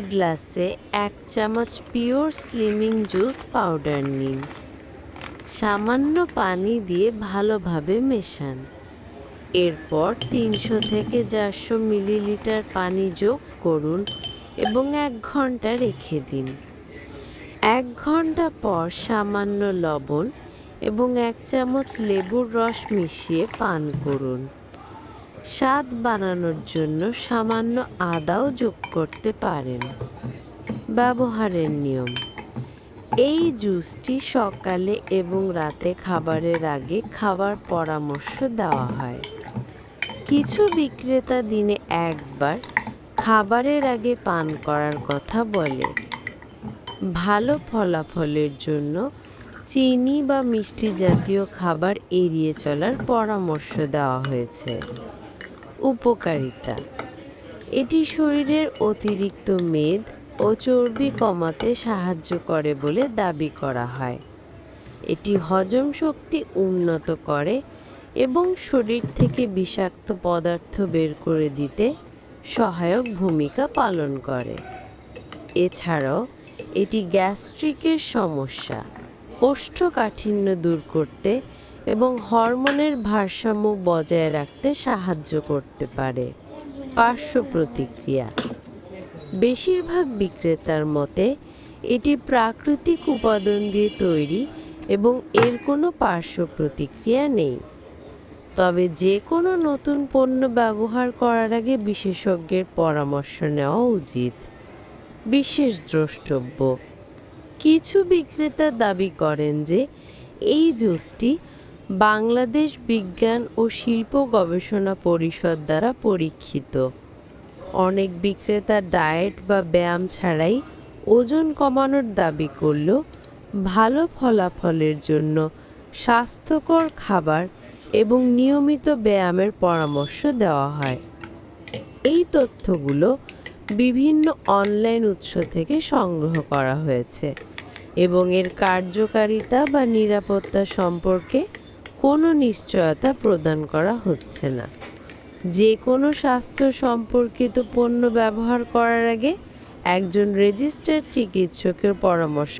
গ্লাসে এক চামচ পিওর স্লিমিং জুস পাউডার নিন। সামান্য পানি দিয়ে ভালোভাবে মেশান। এরপর তিনশো থেকে চারশো মিলিলিটার পানি যোগ করুন এবং এক ঘণ্টা রেখে দিন। এক ঘণ্টা পর সামান্য লবণ এবং এক চামচ লেবুর রস মিশিয়ে পান করুন। স্বাদ বানানোর জন্য সামান্য আদাও যোগ করতে পারেন। ব্যবহারের নিয়ম। এই জুসটি সকালে এবং রাতে খাবারের আগে খাবার পরামর্শ দেওয়া হয়। কিছু বিক্রেতা দিনে একবার খাবারের আগে পান করার কথা বলে। ভালো ফলাফলের জন্য চিনি বা মিষ্টি জাতীয় খাবার এড়িয়ে চলার পরামর্শ দেওয়া হয়েছে। উপকারিতা। এটি শরীরের অতিরিক্ত মেদ ও চর্বি কমাতে সাহায্য করে বলে দাবি করা হয়। এটি হজম শক্তি উন্নত করে এবং শরীর থেকে বিষাক্ত পদার্থ বের করে দিতে সহায়ক ভূমিকা পালন করে। এছাড়াও, এটি গ্যাস্ট্রিকের সমস্যা, কোষ্ঠকাঠিন্য দূর করতে এবং হরমোনের ভারসাম্য বজায় রাখতে সাহায্য করতে পারে। পার্শ্ব প্রতিক্রিয়া। বেশিরভাগ বিক্রেতার মতে, এটি প্রাকৃতিক উপাদান দিয়ে তৈরি এবং এর কোনো পার্শ্ব প্রতিক্রিয়া নেই। তবে যে কোনো নতুন পণ্য ব্যবহার করার আগে বিশেষজ্ঞের পরামর্শ নেওয়া উচিত। বিশেষ দ্রষ্টব্য। কিছু বিক্রেতা দাবি করেন যে, এই জুসটি বাংলাদেশ বিজ্ঞান ও শিল্প গবেষণা পরিষদ দ্বারা পরীক্ষিত। অনেক বিক্রেতা ডায়েট বা ব্যায়াম ছাড়াই ওজন কমানোর দাবি করলেও ভালো ফলাফলের জন্য স্বাস্থ্যকর খাবার এবং নিয়মিত ব্যায়ামের পরামর্শ দেওয়া হয়। এই তথ্যগুলো বিভিন্ন অনলাইন উৎস থেকে সংগ্রহ করা হয়েছে এবং এর কার্যকারিতা বা নিরাপত্তা সম্পর্কে কোনো নিশ্চয়তা প্রদান করা হচ্ছে না। যে কোনো স্বাস্থ্য সম্পর্কিত পণ্য ব্যবহার করার আগে একজন রেজিস্টার্ড চিকিৎসকের পরামর্শ